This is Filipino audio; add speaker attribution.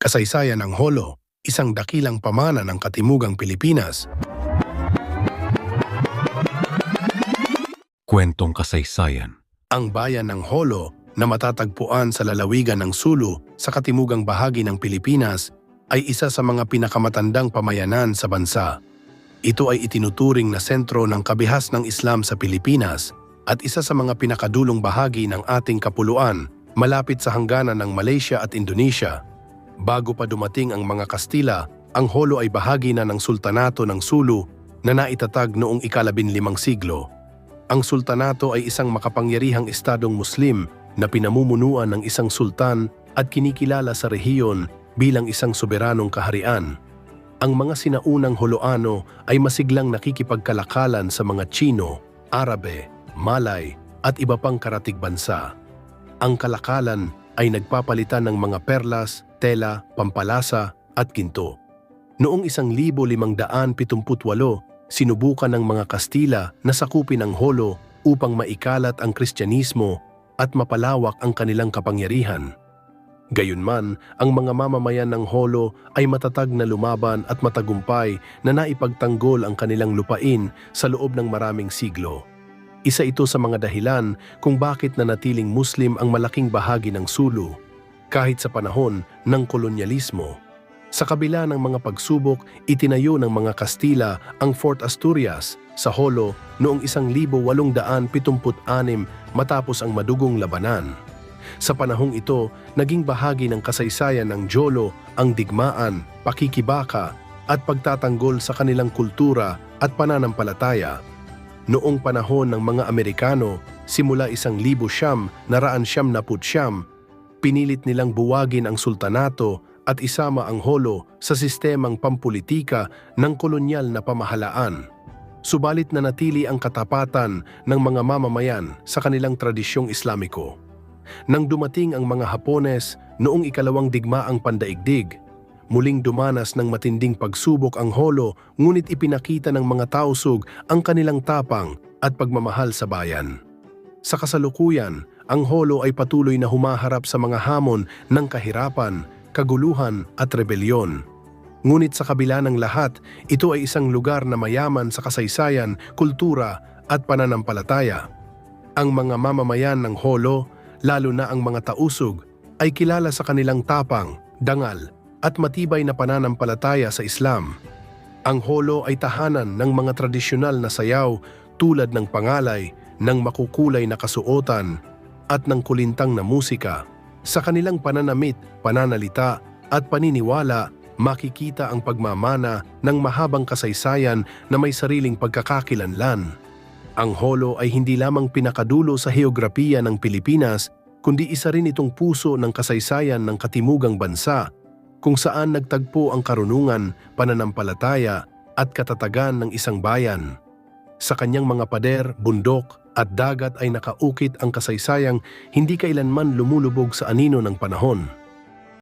Speaker 1: Kasaysayan ng Holo, isang dakilang pamana ng Katimugang Pilipinas.
Speaker 2: Kwentong kasaysayan.
Speaker 1: Ang bayan ng Holo na matatagpuan sa lalawigan ng Sulu sa katimugang bahagi ng Pilipinas ay isa sa mga pinakamatandang pamayanan sa bansa. Ito ay itinuturing na sentro ng kabihas ng Islam sa Pilipinas at isa sa mga pinakadulong bahagi ng ating kapuluan malapit sa hangganan ng Malaysia at Indonesia. Bago pa dumating ang mga Kastila, ang Holo ay bahagi na ng Sultanato ng Sulu na naitatag noong ikalabinlimang siglo. Ang sultanato ay isang makapangyarihang estadong Muslim na pinamumunuan ng isang sultan at kinikilala sa rehiyon bilang isang soberanong kaharian. Ang mga sinaunang Holoano ay masiglang nakikipagkalakalan sa mga Chino, Arabe, Malay at iba pang karatig bansa. Ang kalakalan ay nagpapalitan ng mga perlas, tela, pampalasa at ginto. Noong 1578, sinubukan ng mga Kastila na sakupin ang Holo upang maikalat ang Kristyanismo at mapalawak ang kanilang kapangyarihan. Gayunman, ang mga mamamayan ng Holo ay matatag na lumaban at matagumpay na naipagtanggol ang kanilang lupain sa loob ng maraming siglo. Isa ito sa mga dahilan kung bakit nanatiling Muslim ang malaking bahagi ng Sulu, kahit sa panahon ng kolonyalismo. Sa kabila ng mga pagsubok, itinayo ng mga Kastila ang Fort Asturias sa Holo noong 1876 matapos ang madugong labanan. Sa panahong ito, naging bahagi ng kasaysayan ng Jolo ang digmaan, pakikibaka at pagtatanggol sa kanilang kultura at pananampalataya. Noong panahon ng mga Amerikano, simula isang libo siyam, naraan siyam na putsyam, pinilit nilang buwagin ang sultanato at isama ang holo sa sistemang pampulitika ng kolonyal na pamahalaan. Subalit na natili ang katapatan ng mga mamamayan sa kanilang tradisyong Islamiko. Nang dumating ang mga Hapones noong ikalawang digmaang pandaigdig, muling dumanas ng matinding pagsubok ang holo ngunit ipinakita ng mga tausug ang kanilang tapang at pagmamahal sa bayan. Sa kasalukuyan, ang holo ay patuloy na humaharap sa mga hamon ng kahirapan, kaguluhan at rebelyon. Ngunit sa kabila ng lahat, ito ay isang lugar na mayaman sa kasaysayan, kultura at pananampalataya. Ang mga mamamayan ng holo, lalo na ang mga tausug, ay kilala sa kanilang tapang, dangal at matibay na pananampalataya sa Islam. Ang holo ay tahanan ng mga tradisyonal na sayaw tulad ng pangalay, ng makukulay na kasuotan at ng kulintang na musika. Sa kanilang pananamit, pananalita at paniniwala, makikita ang pagmamana ng mahabang kasaysayan na may sariling pagkakakilanlan. Ang holo ay hindi lamang pinakadulo sa heograpiya ng Pilipinas, kundi isa rin itong puso ng kasaysayan ng katimugang bansa, kung saan nagtagpo ang karunungan, pananampalataya at katatagan ng isang bayan. Sa kanyang mga pader, bundok at dagat ay nakaukit ang kasaysayang hindi kailanman lumulubog sa anino ng panahon.